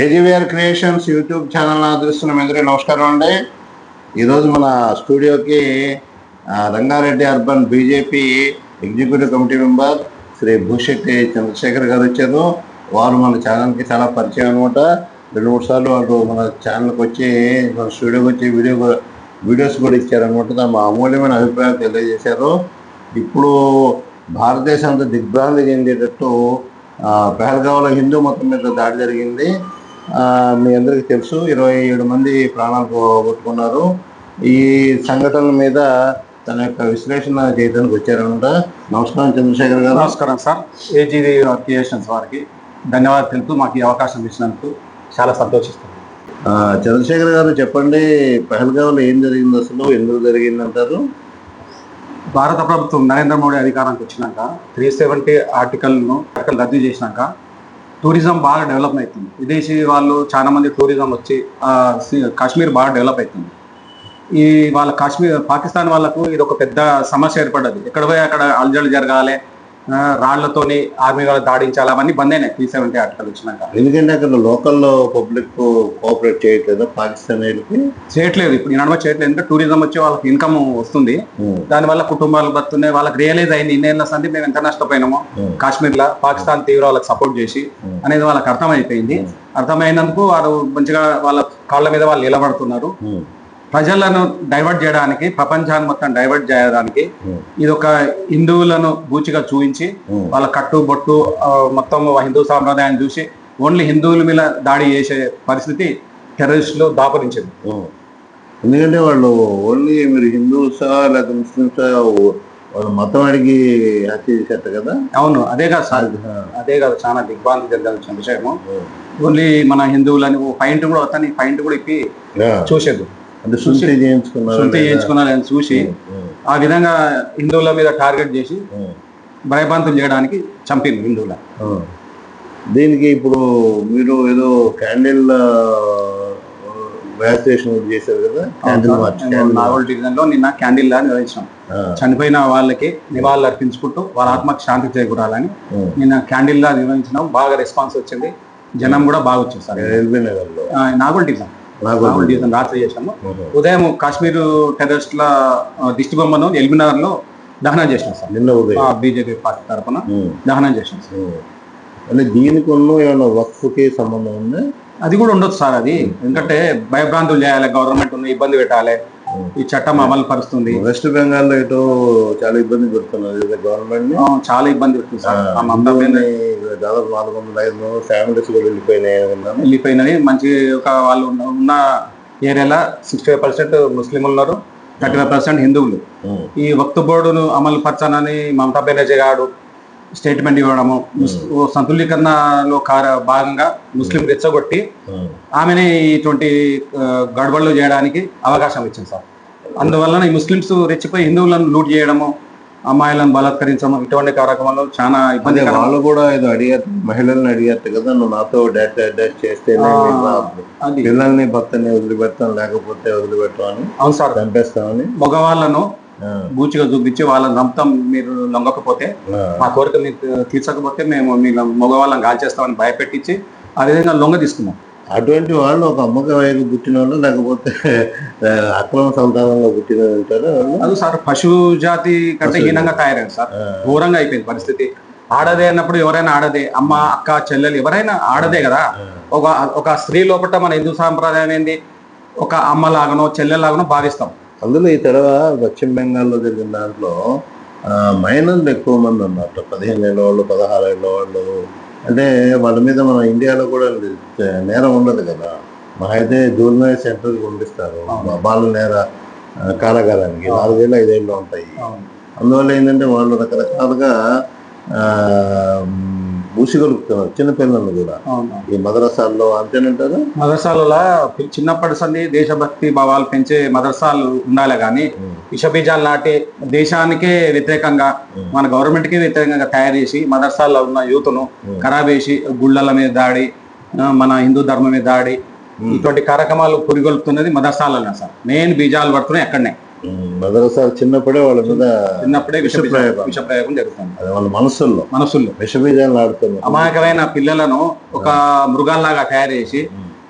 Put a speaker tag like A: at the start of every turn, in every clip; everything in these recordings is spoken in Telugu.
A: ఏజీవీఆర్ క్రియేషన్స్ యూట్యూబ్ ఛానల్ ఆదరిస్తున్న మీ అందరికీ నమస్కారం అండి. ఈరోజు మన స్టూడియోకి Rangareddy urban BJP executive committee member Shri Bhushetti Chandrashekar గారు వచ్చారు. వారు మన ఛానల్కి చాలా పరిచయం అనమాట రెండు మూడు సార్లు వాళ్ళు మన ఛానల్కి వచ్చి మన స్టూడియోకి వచ్చి వీడియో వీడియోస్ కూడా ఇచ్చారనమాట తమ అమూల్యమైన అభిప్రాయం తెలియజేశారు. ఇప్పుడు భారతదేశం అంతా దిగ్భ్రాంతి చెందేటట్టు పెహల్గావ్లో హిందూ మతం మీద దాడి జరిగింది. మీ అందరికీ తెలుసు ఇరవై ఏడు మంది ప్రాణాలు పోగొట్టుకున్నారు. ఈ సంఘటనల మీద తన యొక్క విశ్లేషణ చేయడానికి వచ్చారనమాట నమస్కారం చంద్రశేఖర్ గారు.
B: నమస్కారం సార్. ఏజీవి క్రియేషన్స్ వారికి ధన్యవాదాలు తెలుపుతూ మాకు ఈ అవకాశం ఇచ్చినందుకు చాలా సంతోషిస్తున్నాను
A: ఆ, చంద్రశేఖర్ గారు చెప్పండి పెహల్గావ్లో ఏం జరిగింది అసలు ఎందుకు జరిగింది అంటారు?
B: భారత ప్రభుత్వం నరేంద్ర మోడీ అధికారానికి వచ్చినాక త్రీ సెవెంటీ ఆర్టికల్ను ఆర్టికల్ రద్దు చేసినాక టూరిజం బాగా డెవలప్ అవుతుంది. విదేశీ వాళ్ళు చాలా మంది టూరిజం వచ్చి కాశ్మీర్ బాగా డెవలప్ అవుతుంది. ఈ వాళ్ళ కాశ్మీర్ పాకిస్తాన్ వాళ్ళకు ఇది ఒక పెద్ద సమస్య ఏర్పడ్డది. ఎక్కడ పోయి అక్కడ అల్జలు జరగాలి రాళ్ళతోని ఆర్మీ వాళ్ళు దాడించాలి అవన్నీ బంద్ అయినాయి. త్రీ సెవెంటీ ఆర్టికల్ వచ్చినాక.
A: ఎందుకంటే అక్కడ లోకల్లో పబ్లిక్ కోఆపరేట్ చేయట్లేదు పాకిస్తానీలకి?
B: చేయట్లేదు. ఇప్పుడు ఈ నడవ చేయట్లేదు. ఎందుకంటే టూరిజం వచ్చి వాళ్ళకి ఇన్కమ్ వస్తుంది. దానివల్ల కుటుంబాలు బతున్నాయి వాళ్ళకి రియలైజ్ అయింది. ఇన్నేళ్ళ సంది మేము ఎంత నష్టపోయినామో. కాశ్మీర్లో పాకిస్తాన్ తీవ్రవాళ్ళకి సపోర్ట్ చేసి. అనేది వాళ్ళకి అర్థమైపోయింది. అర్థమైనందుకు వారు మంచిగా వాళ్ళ కాళ్ళ మీద వాళ్ళు నిలబడుతున్నారు. ప్రజలను డైవర్ట్ చేయడానికి ప్రపంచాన్ని మొత్తం డైవర్ట్ చేయడానికి ఇది ఒక హిందువులను బూచిగా చూపించి వాళ్ళ కట్టు బొట్టు మొత్తం హిందూ సాంప్రదాయాన్ని చూసి ఓన్లీ హిందువుల మీద దాడి చేసే పరిస్థితి టెర్రరిస్టులు దాపరించింది.
A: ఎందుకంటే వాళ్ళు ఓన్లీ మీరు హిందూసా లేకపోతే ముస్లిమ్సా వాళ్ళ మతం అడిగి హత్య చేసేట కదా?
B: అవును అదే కాదు సార్. అదే కాదు చాలా దిగ్భ్రాంతి జరగాల్సిన విషయము. ఓన్లీ మన హిందువులని పాయింట్ కూడా అతని పాయింట్ కూడా ఇప్పి. చూసేది. సొంత చేయించుకున్నారని చూసి ఆ విధంగా హిందువుల మీద టార్గెట్ చేసి భయభ్రాంతులు చేయడానికి చంపింది హిందువుల.
A: దీనికి ఇప్పుడు మీరు ఏదో క్యాండిల్ వ్యాక్సినేషన్ చేశారు కదా? క్యాండిల్
B: డివిజన్లో నిన్న క్యాండిల్ లా నిర్వహించాం. చనిపోయిన వాళ్ళకి నివాళులు అర్పించుకుంటూ వాళ్ళ ఆత్మకి శాంతి చేకూరాలని నిన్న క్యాండిల్ లా నిర్వహించినాం. బాగా రెస్పాన్స్ వచ్చింది. జనం కూడా బాగా వచ్చారు సార్
A: ఎల్బీ నగర్లో.
B: ఆ, నాగోల్ డివిజన్. నాగోల్ డివిజన్ రాత్రి చేసాము ఉదయం కాశ్మీర్ టెర్రరిస్టుల ఆ, దిష్టి బొమ్మను ఎల్బినార్లో దహనం చేసినాం సార్.
A: నిన్న ఉదయం.
B: బీజేపీ పార్టీ తరఫున. దహనం చేసినాం సార్.
A: అంటే దీనికి ఉన్న ఏమైనా వక్ఫ్కి సంబంధం ఉంది?
B: అది కూడా ఉండొచ్చు సార్ అది. ఎందుకంటే భయభ్రాంతులు చేయాలి గవర్నమెంట్ ఉన్న ఇబ్బంది పెట్టాలి. ఈ చట్టం అమలు పరుస్తుంది
A: వెస్ట్ బెంగాల్లో ఇటు చాలా ఇబ్బంది పెడుతున్నారు. గవర్నమెంట్
B: చాలా ఇబ్బంది పెడుతుంది సార్.
A: దాదాపు నాలుగు వందల ఐదు ఫ్యామిలీస్ కూడా వెళ్ళిపోయినాయి విన్నాను
B: వెళ్ళిపోయినవి మంచి ఒక వాళ్ళు ఉన్న- ఏరియాలో సిక్స్టీ ఫైవ్ పర్సెంట్ ముస్లింలు ఉన్నారు థర్టీ ఫైవ్ పర్సెంట్ హిందువులు. ఈ వక్తు బోర్డును అమలు పరచానని మమతా బెనర్జీ గారు స్టేట్మెంట్ ఇవ్వడము సంతులీకరణలో కార భాగంగా ముస్లిం రెచ్చగొట్టి. ఆమెని ఇటువంటి గడబడులు చేయడానికి అవకాశం ఇచ్చింది సార్. అందువలన ఈ ముస్లిమ్స్ రెచ్చిపోయి హిందువులను లూట్ చేయడము అమ్మాయిలను బలాత్కరించడం ఇటువంటి కార్యక్రమాలు చాలా
A: అదే
B: ఇబ్బందికరం.
A: వాళ్ళు కూడా ఏదో అడిగారు మహిళల్ని అడిగారు కదా నువ్వు నాతో డాట్ డాట్ చేస్తే పిల్లల్ని భర్తని వదిలిపెడతాం లేకపోతే వదిలిపెట్టామని
B: అవును సార్.
A: చంపేస్తామని.
B: మగవాళ్ళను బూచిగా చూపించి వాళ్ళని నమ్మతం మీరు లొంగకపోతే. మా కోరిక మీరు తీర్చకపోతే మేము మీ మగవాళ్ళని కాల్చేస్తామని భయపెట్టించి ఆ విధంగా లొంగ తీసుకున్నాం.
A: అటువంటి వాళ్ళు ఒక అమ్మక వయకు పుట్టిన వాళ్ళు లేకపోతే అక్రమ సంతానంలో పుట్టిన
B: అది సార్ పశు జాతి కంటే హీనంగా తయారైంది సార్. ఘోరంగా అయిపోయింది పరిస్థితి. ఆడదే అన్నప్పుడు ఎవరైనా ఆడదే. అమ్మ అక్క చెల్లెలు ఎవరైనా ఆడదే కదా. ఒక ఒక స్త్రీ లోపల మన హిందూ సాంప్రదాయం ఏంది? ఒక అమ్మ లాగానో చెల్లెలాగానో భావిస్తాం.
A: అందులో ఈ తర్వాత పశ్చిమ బెంగాల్లో జరిగిన దాంట్లో మైనర్లు ఎక్కువ మంది ఉన్నారు. పదిహేను ఏళ్ళ వాళ్ళు పదహారు ఏళ్ళ వాళ్ళు. అంటే వాళ్ళ మీద మన ఇండియాలో కూడా నేరం ఉండదు కదా. మా అయితే జూనియర్ సెంటర్కి పంపిస్తారు. బాల నేర కారాగారానికి నాలుగేళ్ళు ఐదేళ్ళు ఉంటాయి. అందువల్ల ఏంటంటే వాళ్ళు రకరకాలుగా ఆ, ఊసిగలుపుతున్నారు చిన్నపిల్లలు కూడా. ఈ మదరసాల్లో అంతేనంటారు?
B: మదర్సాలలో చిన్నప్పటి సంది దేశభక్తి భావాలు పెంచే మదర్సాలు ఉండాలి కానీ విషబీజాలు నాటి దేశానికే వ్యతిరేకంగా మన గవర్నమెంట్కి వ్యతిరేకంగా తయారు చేసి మదర్సాల్లో ఉన్న యూత్ను ఖరాబ్ చేసి గుళ్ళల మీద దాడి మన హిందూ ధర్మం మీద దాడి ఇటువంటి కార్యక్రమాలు పురిగొల్పుతున్నది మదర్సాలలో సార్. మెయిన్ బీజాలు పడుతున్నాయి అక్కడనే.
A: మదరసా చిన్నప్పుడే వాళ్ళ మీద
B: చిన్నప్పుడే విష
A: విష ప్రయోగం.
B: విష ప్రయోగం జరుగుతుంది.
A: అది వాళ్ళ మనసుల్లో.
B: మనసుల్లో.
A: విషబీజాలు ఆడుతున్నారు
B: అమాయకమైన పిల్లలను ఒక మృగాల్లాగా తయారు చేసి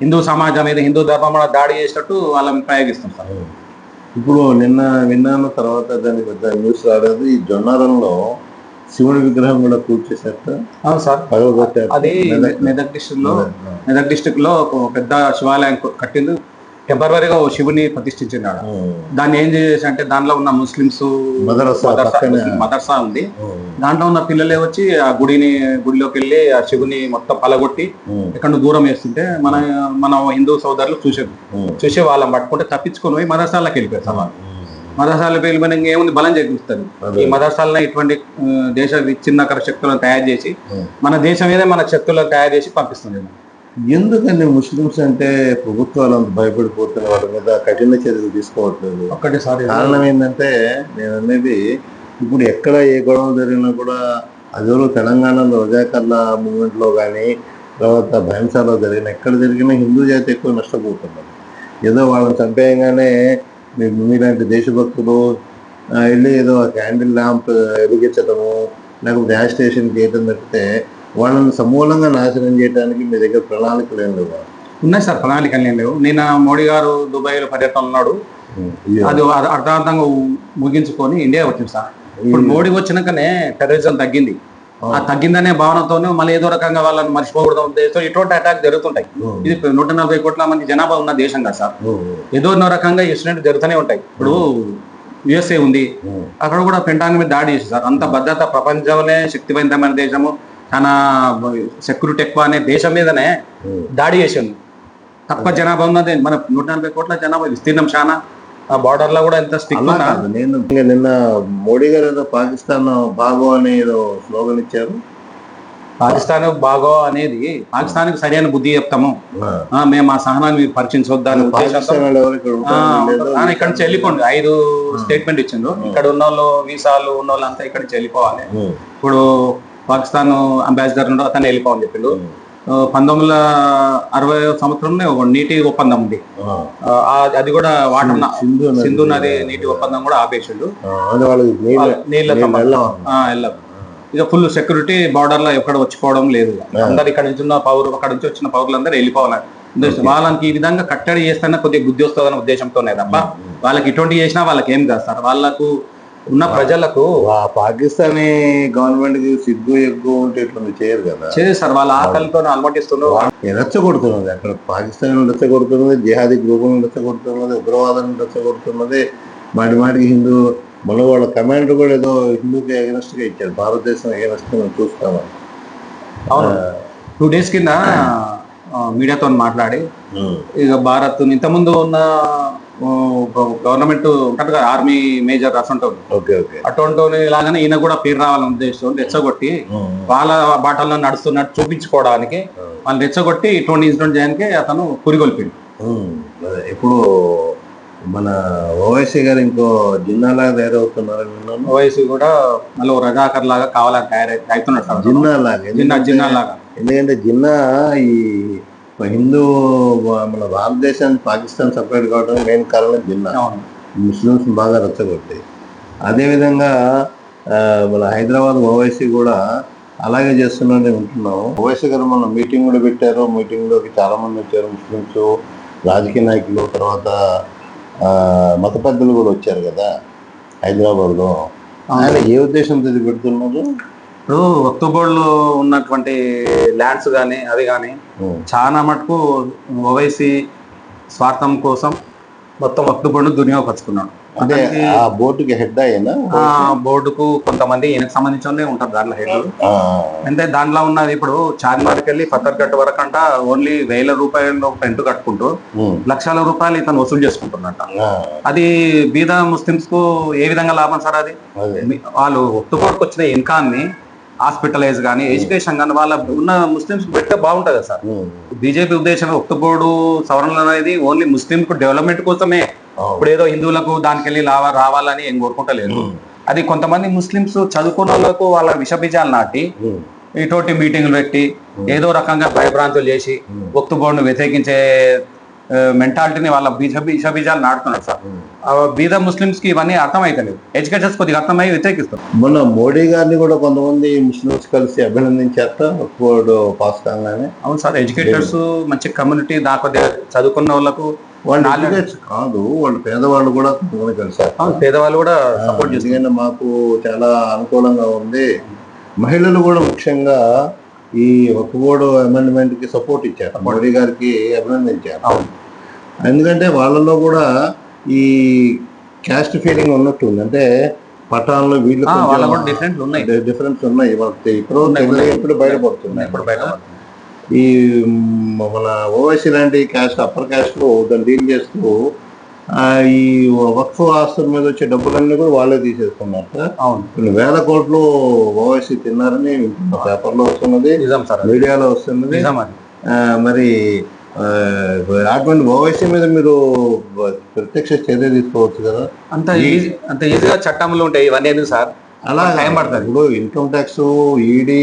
B: హిందూ సమాజం మీద హిందూ ధర్మం దాడి చేసినట్టు వాళ్ళని ప్రయోగిస్తాం సార్
A: ఇప్పుడు నిన్న విన్నాను తర్వాత దానికి పెద్ద న్యూస్ రాలేదు. ఈ జొన్నారంలో శివుడి విగ్రహం కూడా కూర్చేసేట
B: అవును సార్.
A: పగలగొట్టారు
B: అది మెదక్ డిస్ట్రిక్ట్లో మెదక్ డిస్ట్రిక్ట్లో ఒక పెద్ద శివాలయం కట్టింది టెంపరీగా ఓ శివుని ప్రతిష్ఠించినాడు. దాన్ని ఏం చేసి అంటే దానిలో ఉన్న ముస్లిమ్స్
A: మదరసా
B: ఉంది. దాంట్లో ఉన్న పిల్లలే వచ్చి ఆ గుడిని గుడిలోకి వెళ్ళి ఆ శివుని మొత్తం పలగొట్టి ఎక్కడ దూరం వేస్తుంటే మన మన హిందూ సోదరులు చూసారు చూసి వాళ్ళని పట్టుకుంటే తప్పించుకొని పోయి మదర్సాలకు వెళ్ళిపోయారు వాళ్ళు. మదర్సాలకు వెళ్ళిపోయిన ఏముంది బలం చేకూరుస్తారు. ఈ మదర్సాలను ఇటువంటి దేశ విచ్ఛిన్నకర శక్తులను తయారు చేసి మన దేశం మీదే మన శక్తులను తయారు చేసి పంపిస్తుంది.
A: ఎందుకని ముస్లిమ్స్ అంటే ప్రభుత్వాలు అంత భయపడిపోతున్న వాళ్ళ మీద కఠిన చర్యలు తీసుకోవట్లేదు?
B: ఒక్కటేసారి
A: కారణం ఏంటంటే నేను అనేది ఇప్పుడు ఎక్కడ ఏ గొడవ జరిగినా కూడా అదేలో తెలంగాణలో రజాకర్ల మూమెంట్లో కానీ తర్వాత భయంసాలో జరిగిన ఎక్కడ జరిగినా హిందూ జాతి ఎక్కువ నష్టపోతున్నారు. ఏదో వాళ్ళని చంపేయగానే మీలాంటి దేశభక్తులు వెళ్ళి ఏదో క్యాండిల్ ల్యాంప్ వెలిగించడము లేకపోతే గ్యాస్ స్టేషన్ చేయటం తప్పితే వాళ్ళని సమూలంగా నాశనం చేయడానికి మీ దగ్గర ప్రణాళికలు ఏం లేవు?
B: ఉన్నాయి సార్ ప్రణాళికలు ఏం లేవు. నిన్న మోడీ గారు దుబాయ్లో పర్యటన ఉన్నాడు అది అర్- అర్థాంతంగా ముగించుకొని ఇండియా వచ్చింది సార్. ఇప్పుడు మోడీ వచ్చినాకనే టెర్రరిజం తగ్గింది. ఆ. తగ్గిందనే భావనతోనే మళ్ళీ ఏదో రకంగా వాళ్ళని మర్చిపోకూడదు ఉద్దేశంతో ఇటువంటి అటాక్ జరుగుతుంటాయి. ఇది నూట నలభై కోట్ల మంది జనాభా ఉన్న దేశం కదా సార్. ఏదో ఎన్నో రకంగా ఇన్సిడెంట్ జరుగుతూనే ఉంటాయి. ఇప్పుడు యుఎస్ఏ ఉంది. అక్కడ కూడా పెంటాంగ్ మీద దాడి చేసి సార్. అంత భద్రత ప్రపంచంలోనే శక్తివంతమైన దేశము. సెక్యూరిటీ ఎక్కువ అనే దేశం మీదనే దాడి చేసింది తక్కువ జనాభా ఉన్నది. మన నూట నలభై కోట్ల జనాభా విస్తీర్ణం చాలా ఆ బార్డర్లో కూడా ఎంత స్టిక్
A: నేను నిన్న మోడీ గారు ఏదో పాకిస్తాన్ బాగో అని ఏదో స్లోగన్ ఇచ్చారు.
B: పాకిస్తాన్ బాగో అనేది పాకిస్తాన్కి సరైన బుద్ధి చెప్తాము. మేము ఆ సహనాన్ని మీరు
A: ఎవరు ఇక్కడ
B: నుంచి వెళ్ళిపోండి. ఐదు స్టేట్మెంట్ ఇచ్చిండ్రు ఇక్కడ ఉన్న వాళ్ళు వీసాలు ఉన్న వాళ్ళు అంతా ఇక్కడ నుంచి వెళ్ళిపోవాలి. ఇప్పుడు పాకిస్తాన్ అంబాసిడర్ ఉండో అతను వెళ్ళిపోవని చెప్పిండు పంతొమ్మిది వందల అరవై సంవత్సరంలో నీటి ఒప్పందం ఉంది అది కూడా వాటర్
A: సింధు నది.
B: నీటి ఒప్పందం కూడా ఆపేసిండు
A: నీళ్ళ. వెళ్ళం.
B: ఇక ఫుల్ సెక్యూరిటీ బార్డర్లో ఎక్కడ వచ్చిపోవడం లేదు. అందరు ఇక్కడ నుంచి ఉన్న పౌరు అక్కడ నుంచి వచ్చిన పౌరులందరూ వెళ్ళిపోవాలి ఉద్దేశం. వాళ్ళకి ఈ విధంగా కట్టడి చేస్తేనే కొద్దిగా బుద్ధి వస్తుందన్న ఉద్దేశంతోనే తప్ప వాళ్ళకి ఇటువంటి చేసినా వాళ్ళకి ఏం కాదు సార్ వాళ్ళకు ఉన్న ప్రజలకు
A: పాకిస్తానీ గవర్నమెంట్కి సిగ్గు ఎగ్గు ఉంటే ఇట్లా చేయరు కదా.
B: చేస్తారు వాళ్ళ ఆకలితో అలమటిస్తున్నారు.
A: రెచ్చగొడుతున్నది అక్కడ పాకిస్తాన్ రెచ్చగొడుతున్నది జిహాదీ గ్రూపులను రెచ్చగొడుతున్నది ఉగ్రవాదాన్ని రెచ్చగొడుతున్నది మాటి మాటికి హిందూ మన వాళ్ళ కమాండర్ కూడా ఏదో హిందూకి అగెనెస్ట్గా ఇచ్చారు భారతదేశం అగెనెస్ట్ మేము చూస్తామని.
B: అవును. టూ డేస్ కింద మీడియాతో మాట్లాడి ఇక భారత్ ఇంతకుముందు ఉన్న గవర్నమెంట్ ఉంటారు కదా ఆర్మీ మేజర్ అసంటో
A: ఓకే ఓకే.
B: అటువంటి లాగానే ఈయన కూడా పేరు రావాలని ఉద్దేశం రెచ్చగొట్టి వాళ్ళ బాటల్లో నడుస్తున్నట్టు చూపించుకోవడానికి వాళ్ళు రెచ్చగొట్టి ఇటువంటి ఇన్సిడెంట్ చేయడానికి అతను పురిగొల్పిండు
A: ఇప్పుడు మన ఓవైసీ గారు ఇంకో జిన్నాలాగా తయారవుతున్నారని విన్నాను.
B: ఓవైసీ కూడా మళ్ళీ రజాకర్ లాగా కావాలని తయారై అవుతున్నాడు సార్ అతను.
A: జిన్నాలాగా
B: జిన్నా జిన్నా లాగా
A: ఎందుకంటే జిన్నా ఈ హిందూ మన భారతదేశానికి పాకిస్తాన్ సపరేట్ కావడం మెయిన్ కారణం జిన్నా. ముస్లిమ్స్ బాగా రెచ్చగొట్టాయి అదేవిధంగా మన హైదరాబాద్ ఓవైసీ కూడా అలాగే చేస్తున్నారని వింటున్నాం ఓవైసీ గారు మన మీటింగ్ కూడా పెట్టారు. మీటింగ్లోకి చాలా మంది వచ్చారు. ముస్లిమ్స్ రాజకీయ నాయకులు తర్వాత ఆ, మత పెద్దలు కూడా వచ్చారు కదా హైదరాబాద్లో. ఆయన ఏ ఉద్దేశంతో పెడుతున్నారు?
B: ఇప్పుడు ఒక్తోబర్లో ఉన్నటువంటి ల్యాండ్స్ కానీ అది కానీ. చాలా మటుకు ఓవైసీ స్వార్థం కోసం మొత్తం ఒక్తోబర్ను దుర్వినియోగపరుచుకున్నాడు.
A: అంటే ఆ బోర్డుకి హెడ్ అయ్యేనా
B: ఆ బోర్డుకు కొంతమంది ఈయనకు సంబంధించి ఉంటారు దాంట్లో హెడ్లు.
A: ఆ,
B: అంటే దాంట్లో ఉన్నది ఇప్పుడు చార్మినార్కి వెళ్ళి పత్తర్గట్టు వరకు అంట ఓన్లీ వేల రూపాయలు రెంట్ కట్టుకుంటూ. లక్షల రూపాయలు ఇతను వసూలు చేసుకుంటున్నట్ట అది బీద ముస్లిమ్స్కు ఏ విధంగా లాభం సార్ అది? వాళ్ళు ఒత్తుకోడికి వచ్చిన ఇన్కమ్ని హాస్పిటలైజ్ కానీ ఎడ్యుకేషన్ కానీ వాళ్ళ ఉన్న ముస్లిమ్స్ పెడితే బాగుంటుంది కదా సార్. బీజేపీ ఉద్దేశం ఒక్తపోడు సవరణలు అనేది ఓన్లీ ముస్లిం డెవలప్మెంట్ కోసమే. ఇప్పుడు ఏదో హిందువులకు దానికి వెళ్ళి లావా రావాలని ఏం కోరుకుంటలేదు అది కొంతమంది ముస్లిమ్స్ చదువుకున్న వాళ్ళకు వాళ్ళ విషబీజాలు నాటి. ఇటువంటి మీటింగ్లు పెట్టి ఏదో రకంగా భయభ్రాంతులు చేసి ఒక్తు బోర్డును వ్యతిరేకించే మెంటాలిటీని వాళ్ళ బీజ బీజ బీజాలు నాటుతున్నారు సార్. ఆ బీద ముస్లిమ్స్కి ఇవన్నీ అర్థమైతలేదు. ఎడ్యుకేషన్స్ కొద్దిగా అర్థమై వ్యతిరేకిస్తారు
A: మొన్న మోడీ గారిని కూడా కొంతమంది ముస్లిమ్స్ కలిసి ఒక్కోడు పాస్ కాగానే.
B: అవును సార్ ఎడ్యుకేటర్స్ మంచి కమ్యూనిటీ దా కొద్దిగా చదువుకున్న వాళ్ళకు
A: వాళ్ళు కాదు వాళ్ళు పేదవాళ్ళు కూడా
B: అవును, పేదవాళ్ళు కూడా సపోర్ట్
A: ఎందుకంటే మాకు చాలా అనుకూలంగా ఉంది. మహిళలు కూడా ముఖ్యంగా ఈ ఒక్కబోడు అమెండ్మెంట్కి సపోర్ట్ ఇచ్చారు. మోడీ గారికి అభినందించారు ఎందుకంటే వాళ్ళలో కూడా ఈ క్యాస్ట్ ఫీలింగ్ ఉన్నట్టుంది అంటే పట్టణంలో వీళ్ళు
B: డిఫరెంట్ ఉన్నాయి.
A: డిఫరెన్స్ ఉన్నాయి. ఇప్పుడు. ఇప్పుడు బయటపడుతున్నాయి.
B: ఇప్పుడు బయట
A: ఈ మన ఓవైసీ లాంటి క్యాస్ట్ అప్పర్ క్యాస్ట్ దాన్ని డీల్ చేస్తూ ఈ వక్ఫ్ ఆస్తుల మీద వచ్చే డబ్బులన్నీ కూడా వాళ్ళే తీసేస్తున్నారు సార్.
B: అవును
A: కొన్ని వేల కోట్లు ఓవైసీ తిన్నారని పేపర్లో వస్తున్నది
B: నిజం సార్.
A: మీడియాలో వస్తున్నది మరి అటువంటి ఓవైసీ మీద మీరు ప్రత్యక్ష చర్య తీసుకోవచ్చు కదా
B: అంత ఈజీ అంత ఈజీగా చట్టంలో ఉంటాయి ఇవన్నీ ఎందుకు సార్
A: అలా
B: టైం పడుతుంది.
A: ఇప్పుడు ఇన్కమ్ ట్యాక్స్ ఈడీ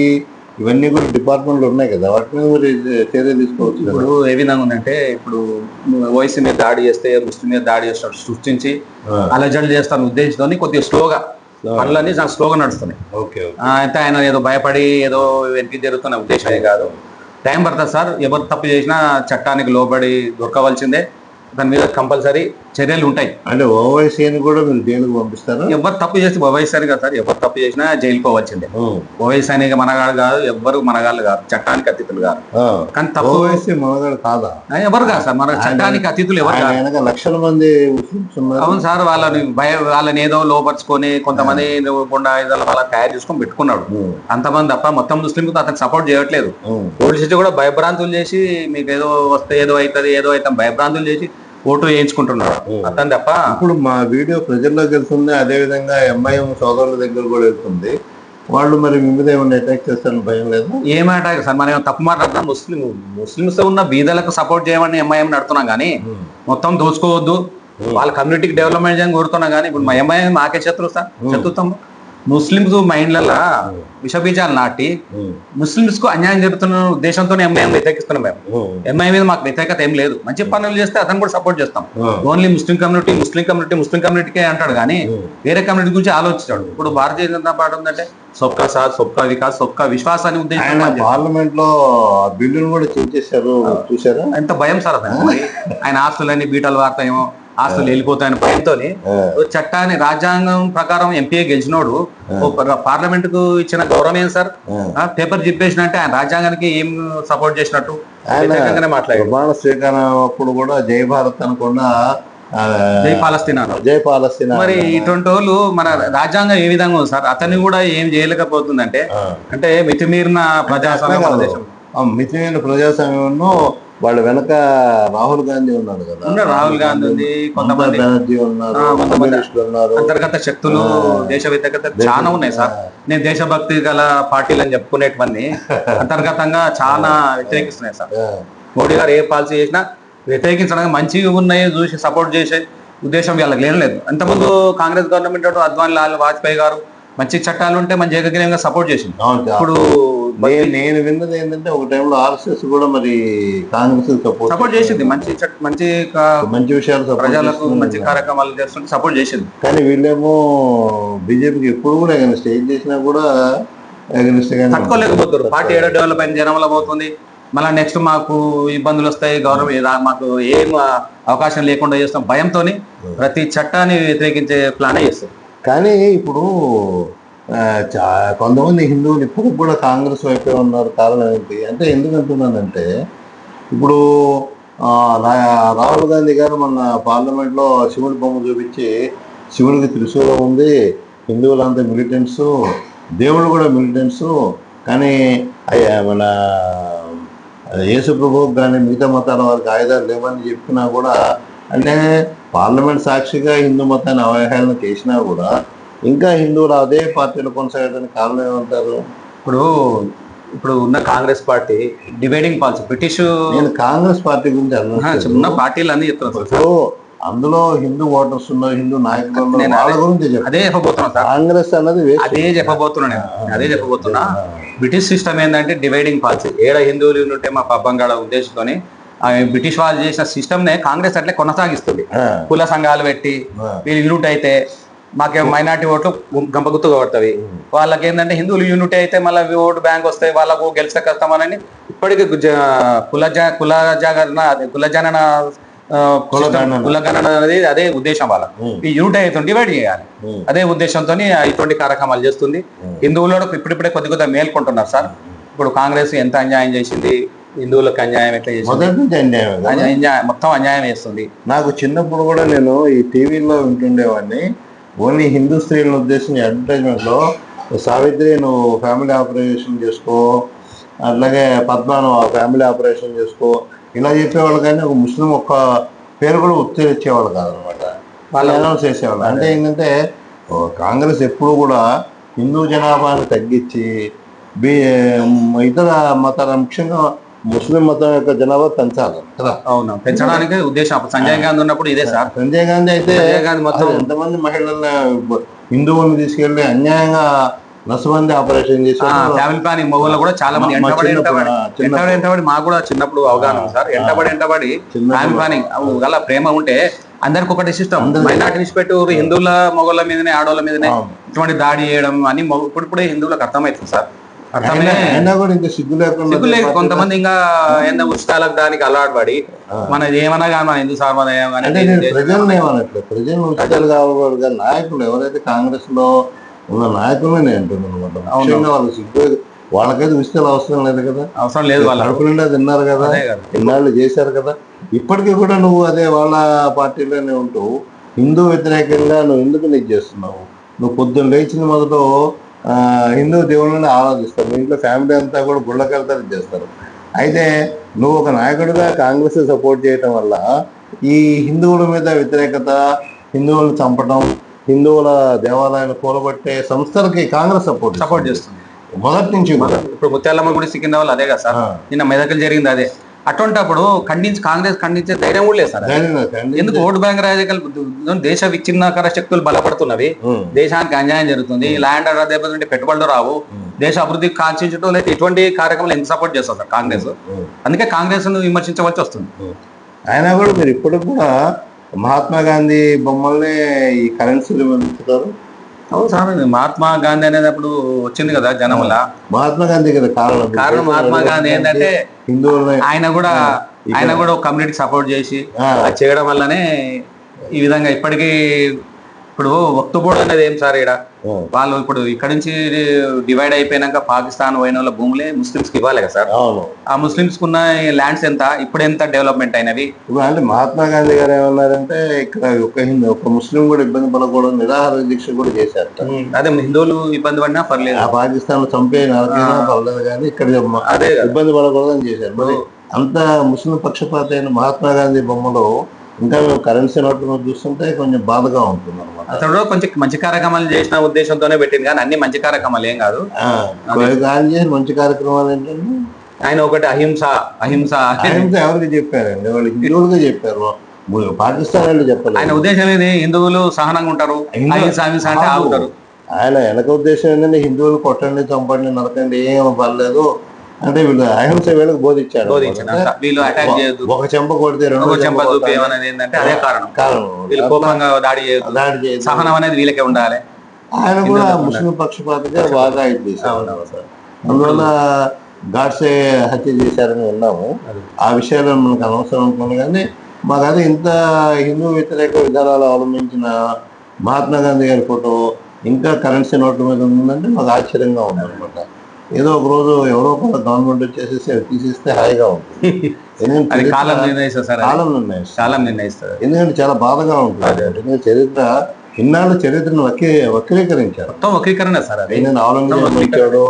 A: ఇవన్నీ కూడా డిపార్ట్మెంట్లు ఉన్నాయి కదా. వాటి మీద మీరు చర్య తీసుకోవచ్చు
B: ఇప్పుడు ఏ విధంగా ఉందంటే ఇప్పుడు ఓసీ మీద దాడి చేస్తే ముస్లిం మీద దాడి చేసినట్టు సృష్టించి అలజడి చేస్తాను ఉద్దేశంతో కొద్దిగా స్లోగా పనులన్నీ చాలా స్లోగా నడుస్తున్నాయి.
A: ఓకే
B: అయితే ఆయన ఏదో భయపడి ఏదో వెనక్కి జరుగుతున్న ఉద్దేశమే కాదు. టైం పడుతుంది సార్ ఎవరు తప్పు చేసినా చట్టానికి లోబడి దొరకవలసిందే. దాని మీద కంపల్సరీ చర్యలు ఉంటాయి.
A: అంటే ఓవైసీని కూడా మీరు జైలుకు పంపిస్తారా?
B: ఎవరు తప్పు చేస్తే ఓవైసీ కదా సార్ ఎవరు తప్పు చేసినా జైలుకి పోవలసిందే ఓవైసీ అనేది మనగాడు కాదు ఎవ్వరు మనగాళ్ళు కాదు చట్టానికి అతిథులు కాదు. కానీ తప్పు
A: ఓవైసీ మనగాడు కాదా?
B: ఎవరు కాదు సార్ మన చట్టానికి అతిథులు ఎవరు కాదు.
A: లక్షల మంది
B: అవును సార్ వాళ్ళని భయ వాళ్ళని ఏదో లోపరుచుకొని కొంతమంది గుండా వాళ్ళ తయారు చేసుకొని పెట్టుకున్నాడు. అంతమంది తప్ప మొత్తం ముస్లింకు అతను సపోర్ట్ చేయట్లేదు. పోలీసు కూడా భయభ్రాంతులు చేసి మీకు ఏదో వస్తే ఏదో అవుతుంది ఏదో అవుతాం భయభ్రాంతులు చేసి ఓటు వేయించుకుంటున్నాడు.
A: ఉమ్.
B: అతను తప్ప
A: ఇప్పుడు మా వీడియో ప్రజల్లోకి వెళ్తుంది అదే విధంగా ఎంఐఎం సోదరుల దగ్గర కూడా వెళ్తుంది. వాళ్ళు మరి మీ మీద ఏమైనా అటాక్ చేస్తారని భయం లేదు?
B: ఏమాట సార్ మనం తప్పు మాట్లాడుతున్నాం ముస్లిం ముస్లిమ్స్ ఉన్న బీదలకు సపోర్ట్ చేయమని ఎంఐఎం నడుతున్నాం కానీ మొత్తం దోచుకోవద్దు. వాళ్ళ కమ్యూనిటీకి డెవలప్మెంట్ చేయని కోరుతున్నాం కానీ ఇప్పుడు మా ఎంఐఎం మాకే శత్రువు సార్ శత్రుత్వం ముస్లిమ్స్ మైండ్లలో విషబీజాలు నాటి ముస్లిమ్స్కు అన్యాయం జరుగుతున్న ఉద్దేశంతో ఎంఐఎం వ్యతిరేకిస్తున్నాం మేము. ఎంఐ మీద మాకు వ్యతిరేకత ఏం లేదు. మంచి పనులు చేస్తే అతను కూడా సపోర్ట్ చేస్తాం. Only Muslim community Muslim community Muslim కమ్యూనిటీకే అంటాడు కానీ వేరే కమ్యూనిటీ గురించి ఆలోచించాడు. ఇప్పుడు భారతీయ జనతా పార్టీ ఉందంటే సొక్కా సాత్ సొక్కా వికాస్ సొక్కా విశ్వాస్ అని ఉద్దేశం
A: పార్లమెంట్లో బిల్లును కూడా చేశారు? చూసారా
B: ఎంత భయం సార్ ఆయన ఆస్తులన్నీ బీటలు వాడతాయేమో. ఆస్తులు వెళ్ళిపోతాయని భయంతో చట్టాన్ని రాజ్యాంగం ప్రకారం ఎంపీ గెలిచినోడు పార్లమెంట్కు ఇచ్చిన గౌరవం ఏం సార్? పేపర్ చెప్పేసినట్టే ఆయన రాజ్యాంగానికి ఏం సపోర్ట్ చేసినట్టు?
A: ప్రమాణ స్వీకారం అప్పుడు కూడా జై భారత్ అనకుండా ఆ,
B: జై పాలస్తీనా.
A: జై పాలస్తీనా
B: మరి ఇటువంటి వాళ్ళు మన రాజ్యాంగం ఏ విధంగా ఉంది సార్? అతన్ని కూడా ఏం చేయలేకపోతుందంటే. అంటే మితిమీరిన ప్రజాస్వామ్య
A: మితిమైన ప్రజాస్వామ్యంలో వాళ్ళ వెనక రాహుల్ గాంధీ ఉన్నారు కదా.
B: రాహుల్ గాంధీ ఉంది. కొంతమంది
A: బెనర్జీ ఉన్నారు ఉన్నారు.
B: అంతర్గత శక్తులు దేశ వ్యతిరేకత చాలా ఉన్నాయి సార్. నేను దేశభక్తి గల పార్టీలు అని చెప్పుకునేటువంటి అంతర్గతంగా చాలా వ్యతిరేకిస్తున్నాయి సార్. మోడీ గారు ఏ పాలసీ చేసినా వ్యతిరేకించడానికి మంచిగా ఉన్నాయి చూసి సపోర్ట్ చేసే ఉద్దేశం వీళ్ళకి లేని లేదు అంతకుముందు కాంగ్రెస్ గవర్నమెంట్ అద్వానీ లాల్ వాజ్పేయి గారు మంచి చట్టాలు ఉంటే మంచి ఏకగ్రీవంగా సపోర్ట్ చేసింది. ఇప్పుడు
A: నేను నేను విన్నది ఏంటంటే ఒక టైంలో ఆర్ఎస్ఎస్ కూడా మరి కాంగ్రెస్ సపోర్ట్
B: సపోర్ట్ చేసింది. మంచి మంచి
A: మంచి విషయాలు
B: ప్రజలకు. మంచి కార్యక్రమాలు చేస్తుంటే సపోర్ట్ చేసింది.
A: కానీ వీళ్ళేమో బీజేపీకి ఎప్పుడు కూడా అగెన్స్ట్ ఏం చేసినా కూడా అగెన్స్ట్ గానే
B: తట్టుకోలేకపోతారు పార్టీ ఏడో డెవలప్ అయిన జనంలో పోతుంది. మళ్ళీ నెక్స్ట్ మాకు ఇబ్బందులు వస్తాయి. గౌరవం ఇలా- మాకు ఏం అవకాశం లేకుండా చేస్తాం భయంతో ప్రతి చట్టాన్ని వ్యతిరేకించే ప్లానే చేస్తారు.
A: కానీ ఇప్పుడు చా- కొంతమంది హిందువులు ఇప్పుడు కూడా కాంగ్రెస్ వైపే ఉన్నారు. కారణం ఏంటి? అంటే ఎందుకు అంటున్నానంటే ఇప్పుడు రా- రాహుల్ గాంధీ గారు మన పార్లమెంట్లో శివుడి బొమ్మ చూపించి శివుడికి త్రిశూలం ఉంది హిందువులంతా మిలిటెంట్స్ దేవుడు కూడా మిలిటెంట్స్ కానీ అయ్యా మన యేసు కానీ మిగతా మతాల వారికి ఆయుధాలు లేవని చెప్పినా కూడా అంటే పార్లమెంట్ సాక్షిగా హిందూ మతాన్ని అవహేళన చేసినా కూడా ఇంకా హిందువులు అదే పార్టీలో కొనసాగడానికి కారణం ఏమంటారు?
B: ఇప్పుడు ఇప్పుడు ఉన్న Congress party dividing policy British
A: నేను కాంగ్రెస్ పార్టీ గురించి
B: ఉన్న పార్టీలు అన్ని చెప్తున్నారు
A: అందులో హిందూ ఓటర్స్ ఉన్నారు హిందూ నాయకులు వాళ్ళ గురించి
B: అదే చెప్పబోతున్నా సార్.
A: కాంగ్రెస్ అన్నది.
B: అదే చెప్పబోతున్నా నేను. అదే చెప్పబోతున్నా. బ్రిటిష్ సిస్టమ్ ఏంటంటే డివైడింగ్ పాలసీ. ఏడ హిందువులు ఉంటే మా పబ్బం కాడ ఉద్దేశంతోని బ్రిటిష్ వాళ్ళు చేసిన సిస్టమ్ నే కాంగ్రెస్ అట్లే కొనసాగిస్తుంది. కుల సంఘాలు పెట్టి. వీళ్ళు యూనిట్ అయితే మాకేం మైనార్టీ ఓట్లు గంపగుత్తుగా పడుతుంది వాళ్ళకి ఏంటంటే హిందువులు యూనిట్ అయితే మళ్ళీ ఓటు బ్యాంక్ వస్తాయి వాళ్ళకు గెలిచే కష్టమని ఇప్పటికీ కుల కుల జాగరణ కుల జనన ఆ,
A: కుల
B: system-
A: గణన.
B: కుల గణన అనేది అదే ఉద్దేశం వాళ్ళకి.
A: ఉం.
B: ఈ యూనిట్ అయితే డివైడ్ చేయాలి. అదే ఉద్దేశంతో ఇటువంటి కార్యక్రమాలు చేస్తుంది. హిందువులు ఇప్పుడిప్పుడే కొద్ది కొద్దిగా మేల్కొంటున్నారు సార్. ఇప్పుడు కాంగ్రెస్ ఎంత అన్యాయం చేసింది హిందువులకు అన్యాయం ఎట్లా చేసింది?
A: మొదటి నుంచి అన్యాయం కదా.
B: అన్యాయం- అన్యాయం- మొత్తం అన్యాయం చేస్తుంది.
A: నాకు చిన్నప్పుడు కూడా నేను ఈ టీవీలో వింటుండేవాడిని. ఓన్లీ హిందూ స్త్రీలను ఉద్దేశించి అడ్వర్టైజ్మెంట్లో సావిత్రి నువ్వు ఫ్యామిలీ ఆపరేషన్ చేసుకో. అట్లాగే పద్మ నువ్వు ఫ్యామిలీ ఆపరేషన్ చేసుకో. ఇలా చెప్పేవాళ్ళు కానీ ఒక ముస్లిం ఒక్క పేరు కూడా ఉచ్చరించేవాళ్ళు కాదనమాట. వాళ్ళు అనౌన్స్ చేసేవాళ్ళు. అంటే ఏంటంటే ఓ, కాంగ్రెస్ ఎప్పుడు కూడా హిందూ జనాభాను తగ్గించి బి ఇతర మతాల ముఖ్యంగా ముస్లిం మతం యొక్క జనాభా పెంచాలి. కదా?
B: అవును పెంచడానికి ఉద్దేశం. సంజయ్ గాంధీ ఉన్నప్పుడు ఇదే సార్.
A: సంజయ్ గాంధీ అయితే
B: గాంధీ మొత్తం
A: ఎంతమంది మహిళల్ని హిందువుల్ని తీసుకెళ్ళి అన్యాయంగా నసబంది ఆపరేషన్ చేసి
B: ఫ్యామిలీ ప్లానింగ్ మొగల్లో కూడా చాలా మంది ఎంటబడి ఎంటబడి. ఎంటబడి మాకు కూడా చిన్నప్పుడు అవగాహన సార్. ఎంటబడి ఎంటబడి
A: చిన్నప్పుడు.
B: ఫ్యామిలీ ప్లానింగ్ గల ప్రేమ ఉంటే అందరికి ఒకటి సిస్టమ్
A: అందరికీ.
B: మైనార్టీ పెట్టు హిందువుల మొగోళ్ళ మీదనే ఆడోళ్ళ మీదనే. ఇటువంటి దాడి చేయడం అని ఇప్పుడు ఇప్పుడే హిందువులకు అర్థమవుతుంది సార్.
A: అయినా కూడా ఇంకా సిగ్గు లేకుండా
B: సిగ్గు లేదు కొంతమంది ఇంకా ఏందో ఉచితాలకు దానికి అలవాటు పడి మన ఏమన్నా కానీ మన హిందూ
A: నేను ప్రజలను ఏమనట్లేదు. ప్రజలు ఉచితాలు కావాలి నాయకులు ఎవరైతే కాంగ్రెస్లో ఉన్న నాయకులనే నేను అంటున్నాను అనమాట. వాళ్ళు సిగ్గు వాళ్ళకైతే ఉచితాలు అవసరం లేదు కదా.
B: అవసరం లేదు వాళ్ళ
A: నిండా తిన్నారు కదా. ఇన్నాళ్ళు చేశారు కదా. ఇప్పటికీ కూడా నువ్వు అదే వాళ్ళ పార్టీలోనే ఉంటూ హిందూ వ్యతిరేకంగా నువ్వు ఎందుకు నీకు చేస్తున్నావు? నువ్వు పొద్దున్న లేచిన మొదలు ఆ, హిందూ దేవుళ్ళని ఆరాధిస్తావు మీ ఇంట్లో ఫ్యామిలీ అంతా కూడా గుళ్ళకెళ్తారు చేస్తారు. అయితే నువ్వు ఒక నాయకుడిగా కాంగ్రెస్ సపోర్ట్ చేయటం వల్ల ఈ హిందువుల మీద వ్యతిరేకత హిందువులను చంపడం హిందువుల దేవాలయాలు కూలగొట్టే సంస్థలకి కాంగ్రెస్ సపోర్ట్
B: సపోర్ట్ చేస్తుంది.
A: మొదటి నుంచి
B: ఇప్పుడు ముత్యాలమ్మ గుడి సికింద్రాబాద్ అదే కదా సార్? నిన్న మెదకులు జరిగింది అదే. అటువంటప్పుడు ఖండించి కాంగ్రెస్ ఖండించే ధైర్యం కూడా లేదు సార్. ఎందుకు ఓటు బ్యాంక్ రాజకీయాలు దేశ విచ్ఛిన్నకర శక్తులు బలపడుతున్నవి. దేశానికి అన్యాయం జరుగుతుంది. ల్యాండ్ ఆర్డర్ దెబ్బతింటే పెట్టుబడులు రావు. దేశ అభివృద్ధికి కాంక్షించడం లేదా. ఇటువంటి కార్యక్రమాలు ఎంత సపోర్ట్ చేస్తారు సార్ కాంగ్రెస్. అందుకే కాంగ్రెస్ను విమర్శించవలసి వస్తుంది.
A: అయినా కూడా మీరు ఇప్పటికి కూడా మహాత్మా గాంధీ బొమ్మల్ని ఈ కరెన్సీలు పంపుతారు
B: అవును మహాత్మా గాంధీ అనేది అప్పుడు వచ్చింది కదా జనముల.
A: మహాత్మా గాంధీ కదా కారణం.
B: కారణం మహాత్మా గాంధీ ఏంటంటే
A: హిందువులని.
B: ఆయన కూడా ఆయన కూడా ఒక కమ్యూనిటీ సపోర్ట్ చేసి అది చేయడం వల్లనే ఈ విధంగా ఇప్పటికీ ఇప్పుడు వక్తుబోర్డు అనేది ఏం సార్ ఇక్కడ వాళ్ళు ఇప్పుడు ఇక్కడ నుంచి డివైడ్ అయిపోయినాక పాకిస్తాన్ పోయిన వాళ్ళ భూములే ముస్లిమ్స్కి ఇవ్వాలి కదా సార్? ఆ ముస్లిమ్స్ కున్న ల్యాండ్స్ ఎంత? ఇప్పుడు ఎంత డెవలప్మెంట్ అయినవి
A: అంటే మహాత్మా గాంధీ గారు ఏమన్నారంటే ఇక్కడ ఒక హిందూ ఒక ముస్లిం కూడా ఇబ్బంది పడకూడదు నిరాహార దీక్ష కూడా చేశారట
B: అదే హిందువులు ఇబ్బంది పడినా పర్లేదు.
A: ఆ పాకిస్తాన్లో చంపే పర్లేదు కానీ ఇక్కడ ఇబ్బంది పడకూడదు అని చేశారు. మరి అంత ముస్లిం పక్షపాత అయిన మహాత్మా గాంధీ బొమ్మలో ఇంకా మేము కరెన్సీ నోట్లు చూస్తుంటే కొంచెం బాధగా ఉంటుంది అనమాట
B: అతడు కొంచెం మంచి కార్యక్రమాలు చేసిన ఉద్దేశంతోనే పెట్టింది కానీ అన్ని మంచి కార్యక్రమాలు ఏం కాదు.
A: ఆయన చేసిన మంచి కార్యక్రమాలు ఏంటంటే?
B: ఆయన ఒకటి అహింస అహింస.
A: ఆయనతో ఎవరికి చెప్పారండి? వాళ్ళు హిందువులుగా చెప్పారు. పాకిస్తాన్ వాళ్ళు
B: ఆయన
A: చెప్పలేదు
B: ఉద్దేశం ఏది? హిందువులు సహనంగా ఉంటారు. అహింస అహింస అంటే ఆగుతారు.
A: ఆయన వెనక ఉద్దేశం ఏంటంటే హిందువులు కొట్టండి చంపండి నరకండి ఏం పర్లేదు. అంటే వీళ్ళు అహింస వీళ్ళకి బోధించాడు.
B: బోధించిన వీళ్ళు అటాక్ చేయొద్దు.
A: ఒక చెంప కొడితే రెండో
B: చెంప
A: చెంప
B: చూపి ఏమనేది ఏంటంటే అదే కారణం.
A: కారణం.
B: వీళ్ళు కోపంగా దాడి చేయొద్దు.
A: దాడి చేయదు
B: సహనం అనేది వీళ్ళకే ఉండాలి.
A: ఆయన కూడా ముస్లిం పక్షపాతిగా బాగా ఇది అందువల్ల గాడ్సే హత్య చేశారని విన్నాము ఆ విషయాలు మనకు అనవసరం అనుకున్నాను కానీ మాకు అదే ఇంత హిందూ వ్యతిరేక విధానాలు అవలంబించిన మహాత్మా గాంధీ గారి ఫోటో ఇంకా కరెన్సీ నోట్ల మీద ఉందంటే మాకు ఆశ్చర్యంగా ఉందన్నమాట. ఏదో ఒక రోజు ఎవరో ఒక గవర్నమెంట్ వచ్చేసేసి అవి తీసేస్తే హాయిగా ఉంటుంది. ఎందుకంటే
B: కాలం నిర్ణయిస్తారు.
A: కాలం
B: కాలం నిర్ణయిస్తారు
A: ఎందుకంటే చాలా బాధగా ఉంటుంది. ఎందుకంటే చరిత్ర ఇన్నాళ్ళు చరిత్రను వక్రీ వక్రీకరించారు.
B: మొత్తం వక్రీకరణ సార్ అది.
A: నేను మంచోడు.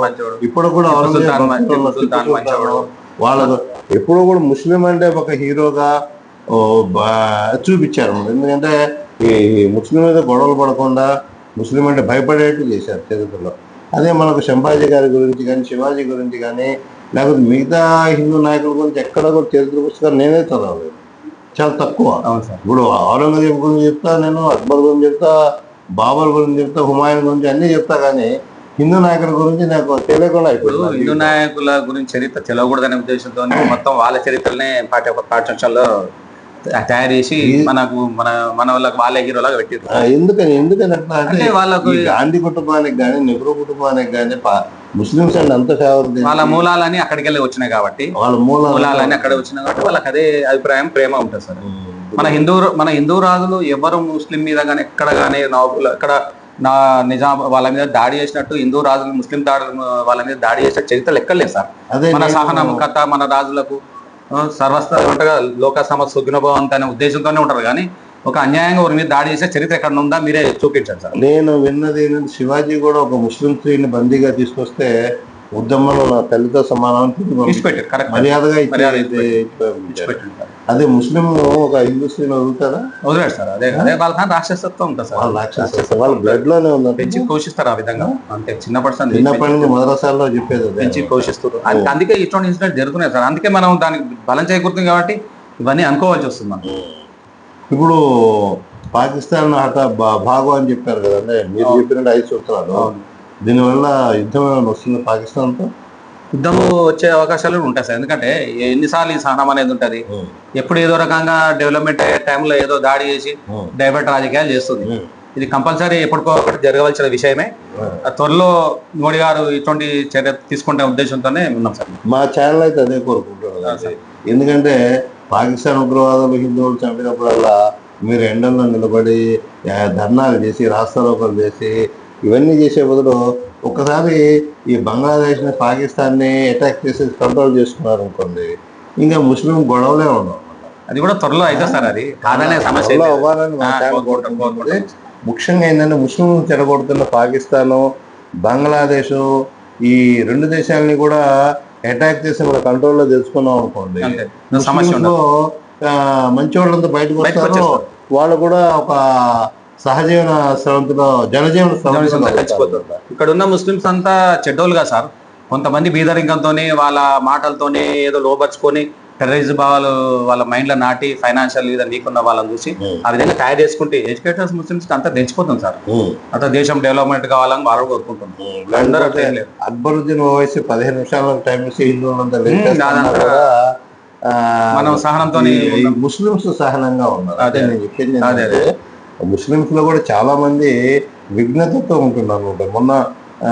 A: ఇప్పుడు కూడా వాళ్ళకు ఎప్పుడు కూడా ముస్లిం అంటే ఒక హీరోగా చూపించారు ఎందుకంటే ఈ ముస్లిం మీద గొడవలు పడకుండా ముస్లిం అంటే భయపడేట్టు చేశారు చరిత్రలో. అదే మనకు శంభాజీ గారి గురించి కానీ శివాజీ గురించి కానీ లేకపోతే మిగతా హిందూ నాయకుల గురించి ఎక్కడ కూడా చరిత్ర పుస్తకాలు నేనే చదవలేదు. చాలా తక్కువ.
B: అవును సార్.
A: ఇప్పుడు ఔరంగజేబు గురించి చెప్తా నేను అక్బర్ గురించి చెప్తా బాబర్ గురించి చెప్తా హుమాయూన్ గురించి అన్నీ చెప్తా కానీ హిందూ నాయకుల గురించి నాకు తెలియకుండా అయిపోయింది.
B: హిందూ నాయకుల గురించి చరిత్ర తెలియకూడదనే ఉద్దేశంతో మొత్తం వాళ్ళ చరిత్రలనే పాఠ్య పాఠ్యాంశాల్లో తయారు చేసి మనకు మన మన వాళ్ళకి వాళ్ళే హీరోలాగా పెట్టారు
A: ఎందుకని ఎందుకని అట్లా అంటే
B: వాళ్ళకు
A: గాంధీ కుటుంబానికి కానీ నెహ్రూ కుటుంబానికి కానీ ముస్లింస్ అండి అంత ఫేవర్
B: వాళ్ళ మూలాలని అక్కడికి వెళ్ళి వచ్చినాయి కాబట్టి.
A: వాళ్ళ మూలాలు
B: మూలాలని అక్కడ వచ్చినాయి కాబట్టి వాళ్ళకి అదే అభిప్రాయం ప్రేమ ఉంటుంది సార్. మన హిందూ మన హిందూ రాజులు ఎవరు ముస్లిం మీద కానీ ఎక్కడ కానీ నవాబులు ఎక్కడ నా నిజాం వాళ్ళ మీద దాడి చేసినట్టు హిందూ రాజులు ముస్లిం దాడి వాళ్ళ మీద దాడి చేసిన చరిత్రలు ఎక్కడలేదు సార్. మన సహనం కథ మన రాజులకు సర్వస్థగా సర్వస్థ ఉంటగా లోక సుగ్నభవంత అనే ఉద్దేశంతోనే ఉంటారు. కానీ ఒక అన్యాయంగా వారి మీద దాడి చేసే చరిత్ర ఎక్కడ ఉందా? మీరే చూపించండి సార్.
A: నేను విన్నది శివాజీ కూడా ఒక ముస్లిం స్త్రీని బందీగా తీసుకొస్తే ఉద్యమంలో నా తల్లితో సమానం మర్యాదగా
B: సార్
A: అదే ముస్లిం ఒక హిందూ స్త్రీని వదులుతారా?
B: వదిలేడు సార్. అదే అదే వాళ్ళ రాక్షసత్వం ఉంటుంది సార్.
A: వాళ్ళ రాక్షస వాళ్ళ బ్లడ్లోనే ఉందంటే.
B: పెంచి పోషిస్తారు ఆ విధంగా. అంతే చిన్నప్పటి నుంచి
A: చిన్నప్పటి నుంచి మదరసాల్లో చెప్పేది.
B: పెంచి పోషిస్తారు అంద- అందుకే ఇటువంటి ఇన్సిడెంట్ జరుగుతున్నాయి సార్. అందుకే మనం దానికి బలం చేకూరుతుంది కాబట్టి ఇవన్నీ అనుకోవాల్సి వస్తుంది మనం
A: ఇప్పుడు పాకిస్తాన్ హఠ భాగం అని చెప్పారు కదండి మీరు. చెప్పినట్టు ఐదు సూత్రాలు దీనివల్ల యుద్ధం ఏమైనా వస్తుంది పాకిస్తాన్తో?
B: యుద్ధము వచ్చే అవకాశాలు ఉంటాయి సార్. ఎందుకంటే ఎన్నిసార్లు ఈ సహనం అనేది ఉంటుంది. ఎప్పుడు ఏదో రకంగా డెవలప్మెంట్ అయ్యే టైంలో ఏదో దాడి చేసి డైవర్ట్ రాజకీయాలు చేస్తుంది. ఇది కంపల్సరీ ఎప్పటికో ఒకటి జరగవలసిన విషయమే. త్వరలో మోడీ గారు ఇటువంటి చర్య తీసుకుంటే ఉద్దేశంతోనే ఉన్నాం సార్.
A: మా ఛానల్ అయితే అదే కోరుకుంటున్నాను. ఎందుకంటే పాకిస్తాన్ ఉగ్రవాదులు హిందువులు చంపినప్పుడల్లా మీరు ఎండల్లో నిలబడి ధర్నాలు చేసి రాస్తారోకలు చేసి ఇవన్నీ చేసే బదులు ఒక్కసారి ఈ బంగ్లాదేశ్ని పాకిస్తాన్ని అటాక్ చేసి కంట్రోల్ చేసుకున్నారు అనుకోండి ఇంకా ముస్లిం గొడవలే ఉండవు
B: అది కూడా త్వరలో అయితే సార్ అది. కాదనే సమస్య.
A: ముఖ్యంగా ఏంటంటే ముస్లిం చెడగొడుతున్న పాకిస్తాను బంగ్లాదేశ్ ఈ రెండు దేశాలని కూడా అటాక్ చేసి మన కంట్రోల్లో తెచ్చుకున్నాం అనుకోండి
B: అంతే. సమస్య ఉండదు.
A: ముస్లింలు, ఆ, మంచి వాళ్ళంతా బయటకు వస్తారు. వాళ్ళు కూడా ఒక సహజీవన స్రవంతిలో జనజీవన
B: కలిసిపోతారు. ఇక్కడ ఉన్న ముస్లిమ్స్ అంతా చెడ్డోలుగా సార్ కొంతమంది బీదరికంతోనే వాళ్ళ మాటలతోనే ఏదో లోపరుచుకొని టెర్రరిజం భావాలు వాళ్ళ మైండ్లో నాటి ఫైనాన్షియల్ మీద నీకున్న వాళ్ళని చూసి. ఆ విధంగా తయారు చేసుకుంటే ఎడ్యుకేటర్స్ ముస్లిమ్స్ అంతా తెచ్చిపోతుంది సార్. అంతా దేశం డెవలప్మెంట్ కావాలని వాళ్ళు కోరుకుంటున్నారు.
A: అక్బరుద్దీన్ ఓవైసీ పదిహేను నిమిషాల టైం ఇస్తే హిందువులంతా
B: మనం సహనంతో
A: ముస్లిమ్స్ సహనంగా ఉన్నారు అదే
B: అదే.
A: నేను చెప్పింది
B: అదే,
A: ఏంటంటే, ముస్లిమ్స్లో కూడా చాలా మంది విఘ్నతతో ఉంటున్నారు అనమాట మొన్న ఆ,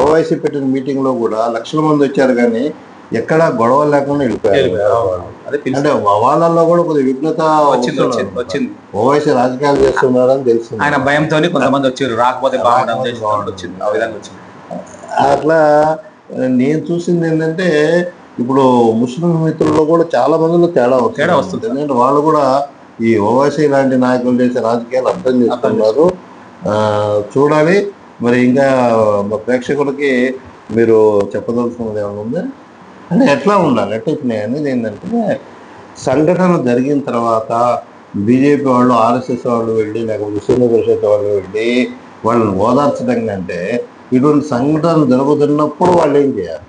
A: ఓవైసీ పెట్టిన మీటింగ్లో కూడా లక్షల మంది వచ్చారు కానీ ఎక్కడ గొడవ లేకుండా వెళ్ళిపోయారు. అంటే వాళ్ళల్లో కూడా కొద్దిగా విఘ్నత
B: వచ్చింది వచ్చింది
A: ఓవైసీ రాజకీయాలు చేస్తున్నారని తెలిసింది.
B: ఆయన భయంతో కొంతమంది వచ్చారు. రాకపోతే వచ్చింది. ఆ విధంగా వచ్చింది.
A: అట్లా నేను చూసింది ఏంటంటే ఇప్పుడు ముస్లిం మిత్రుల్లో కూడా చాలా మందిలో తేడా
B: తేడా వస్తుంది.
A: ఎందుకంటే వాళ్ళు కూడా ఈ ఓవైసీ లాంటి నాయకులు చేసే రాజకీయాలు అర్థం చేసుకున్నారు. ఆ, చూడాలి. మరి ఇంకా మా ప్రేక్షకులకి మీరు చెప్పదలుచుకున్నది ఏమైనా ఉందా? అంటే ఎట్లా ఉండాలి? ఎట్లా నేను అనేది ఏంటంటే సంఘటన జరిగిన తర్వాత బీజేపీ వాళ్ళు ఆర్ఎస్ఎస్ వాళ్ళు వెళ్ళి లేకపోతే ముస్లిం పరిషత్ వాళ్ళు వెళ్ళి వాళ్ళని ఓదార్చడం కంటే ఇటువంటి సంఘటనలు జరుగుతున్నప్పుడు వాళ్ళు ఏం చేయాలి?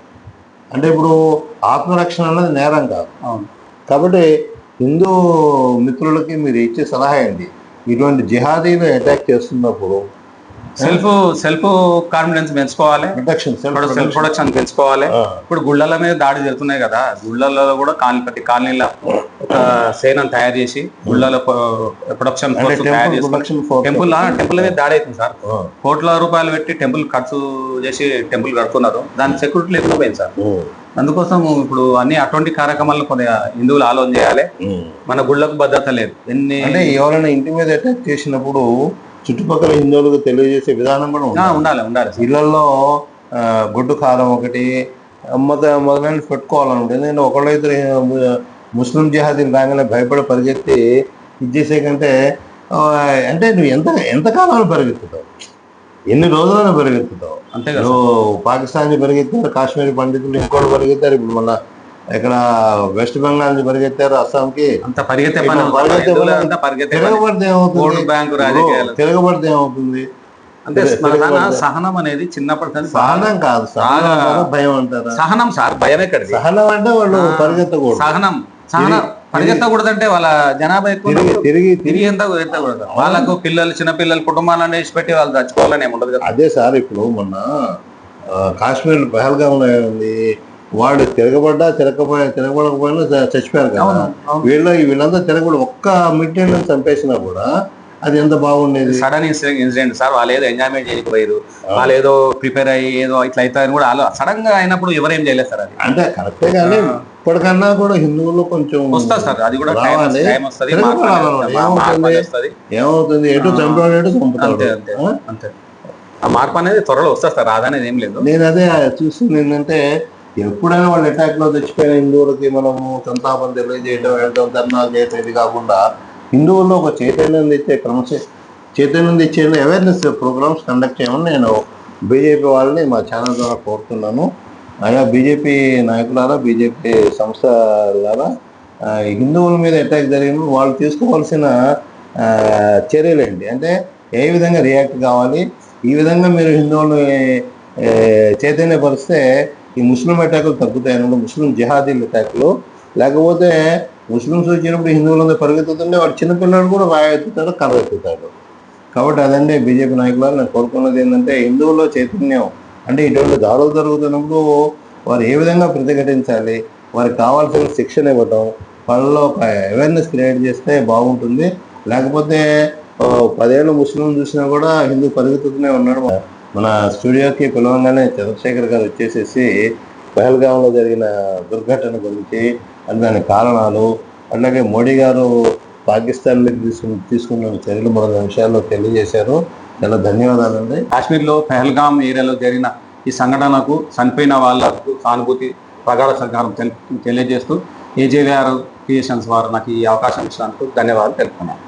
A: అంటే ఇప్పుడు ఆత్మరక్షణ అన్నది నేరం కాదు. కాబట్టి హిందూ మిత్రులకి మీరు ఇచ్చే సలహా ఏంటి? ఇటువంటి జిహాదీలు అటాక్ చేస్తున్నప్పుడు
B: సెల్ఫ్ సెల్ఫ్ కాన్ఫిడెన్స్ పెంచుకోవాలి. సెల్ఫ్ ప్రొడక్షన్ పెంచుకోవాలి. ఇప్పుడు గుళ్ళల మీద దాడి జరుగుతున్నాయి కదా గుళ్ళల్లో కూడా కాలనీ ప్రతి కాలనీలో ఒక సేనను తయారు చేసి గుళ్ళలో ప్రొడక్షన్ తయారు
A: టెంపుల్
B: టెంపుల్ టెంపుల్ మీద దాడి అవుతుంది సార్. కోట్ల రూపాయలు పెట్టి టెంపుల్ ఖర్చు చేసి టెంపుల్ కడుతున్నారు. దాని సెక్యూరిటీ లేకుండా పోయింది సార్. అందుకోసం ఇప్పుడు అన్ని అటువంటి కార్యక్రమాలను కొద్దిగా హిందువులు ఆలోచన చేయాలి. మన గుళ్ళకు భద్రత లేదు. ఎన్ని
A: అంటే ఎవరైనా ఇంటి మీద అటాక్ చేసినప్పుడు చుట్టుపక్కల హిందువులకు తెలియజేసే విధానం కూడా
B: ఉండాలి. ఉండాలి.
A: ఇళ్ళలో గుడ్డు కారం ఒకటి మొద మొదలైన పెట్టుకోవాలన్నమాట ఎందుకంటే ఒకళ్ళైతే ముస్లిం జిహాదీలు రాగానే భయపడి పరిగెత్తి ఇది చేసే కంటే అంటే నువ్వు ఎంత ఎంతకాలం పరిగెత్తుతావు? ఎన్ని రోజులైనా పరిగెత్తుతావు
B: అంతే కదా.
A: పాకిస్తాన్ పరిగెత్తారు కాశ్మీరీ పండితులు ఇంకోటి పరిగెత్తారు ఇప్పుడు మళ్ళా ఇక్కడ వెస్ట్ బెంగాల్ పరిగెత్తారు అస్సాంకి.
B: అంత పరిగెత్తే.
A: తిరగబడితే ఏమవుతుంది? తిరగబడితే ఏమవుతుంది?
B: అంటే సహనం అనేది చిన్నప్పటి
A: సహనం కాదు సహనం భయం అంటారా?
B: సహనం సార్ భయం ఎక్కడిది
A: సహనం అంటే వాళ్ళు పరిగెత్తకూడదు.
B: సహనం సహనం. పరిగెత్తకూడదంటే వాళ్ళ జనాభా ఎక్కువ
A: తిరిగి తిరిగి
B: ఎంత ఎత్తకూడదు? వాళ్ళకు పిల్లలు చిన్న పిల్లలు కుటుంబాలను వేసి పెట్టి వాళ్ళు చచ్చిపోవాలని ఏమి ఉండదు కదా.
A: అదే సార్ ఇప్పుడు మొన్న కాశ్మీర్ పహల్గాంలో ఉంది వాళ్ళు తిరగబడ్డా తిరగకపోయినా తిరగబడకపోయినా చచ్చిపోయారు కదా. వీళ్ళ వీళ్ళంతా తిరగబడి ఒక్క మిడ్ చంపేసినా కూడా అది ఎంత బాగుండేది?
B: సడన్ ఇన్సిడెంట్ సార్ వాళ్ళు ఏదో ఎంజాయ్మెంట్ చేయకపోయారు వాళ్ళు ఏదో ప్రిపేర్ అయ్యి ఏదో ఇట్లా అవుతారని కూడా వాళ్ళు సడన్గా అయినప్పుడు ఎవరేం చేయలేదు సార్ అది.
A: అంటే కరెక్టే కానీ ఇప్పటికన్నా కూడా హిందువులు కొంచెం
B: వస్తుంది సార్ అది కూడా
A: ఏమవుతుంది? ఎటు చంపాడు ఎటు చంపుతాడు
B: అంతే
A: ఆ?
B: మార్పు అనేది త్వరలో వస్తుంది సార్ రాదనేది ఏం లేదు.
A: నేను అదే చూస్తుంది ఏంటంటే ఎప్పుడైనా వాళ్ళు అటాక్లో చచ్చిపోయిన హిందువులకి మనము సంతాపం తెలియజేయడం వెళ్ళడం ధర్నాలు చేయడం ఇది కాకుండా హిందువుల్లో ఒక చైతన్యం తెచ్చే క్రమశ చైతన్యం తెచ్చే అవేర్నెస్ ప్రోగ్రామ్స్ కండక్ట్ చేయమని నేను బీజేపీ వాళ్ళని మా ఛానల్ ద్వారా కోరుతున్నాను. అయినా బీజేపీ నాయకులారా బీజేపీ సంస్థలారా హిందువుల మీద అటాక్ జరిగిన వాళ్ళు తీసుకోవాల్సిన చర్యలు చర్యలేంటి అంటే ఏ విధంగా రియాక్ట్ కావాలి? ఈ విధంగా మీరు హిందువులు చైతన్యపరిస్తే ఈ ముస్లిం అటాకులు తగ్గుతాయి అన్నమాట ముస్లిం జిహాదీల అటాకులు లేకపోతే ముస్లింస్ వచ్చినప్పుడు హిందువులందరూ పరిగెత్తుతుంటే వాడు చిన్నపిల్లలు కూడా రాయి ఎత్తుతాడు కర్ర ఎత్తుతాడు. కాబట్టి అదండి బీజేపీ నాయకులు నేను కోరుకున్నది ఏంటంటే హిందువుల్లో చైతన్యం. అంటే ఇటువంటి దాడులు జరుగుతున్నప్పుడు వారు ఏ విధంగా ప్రతిఘటించాలి వారికి కావాల్సిన శిక్షణ ఇవ్వటం వాళ్ళలో ఒక అవేర్నెస్ క్రియేట్ చేస్తే బాగుంటుంది. లేకపోతే పదేళ్ళు ముస్లిం చూసినా కూడా హిందూ పరిగెత్తుతూనే ఉన్నాడు. మన స్టూడియోకి పిలవంగానే చంద్రశేఖర్ గారు వచ్చేసేసి పహల్గాంలో జరిగిన దుర్ఘటన గురించి దాని కారణాలు అలాగే మోడీ గారు పాకిస్తాన్ మీద తీసుకు తీసుకున్న చర్యలు మొదలైన విషయాల్లో తెలియజేశారు. చాలా ధన్యవాదాలండి.
B: కాశ్మీర్లో పెహల్గాం ఏరియాలో జరిగిన ఈ సంఘటనకు చనిపోయిన వాళ్ళకు సానుభూతి ప్రగాఢ సహకారం తెలి- తెలియజేస్తూ ఏజేవిఆర్ క్రియేషన్స్ వారు నాకు ఈ అవకాశం ఇచ్చినందుకు ధన్యవాదాలు తెలుపుతున్నాను.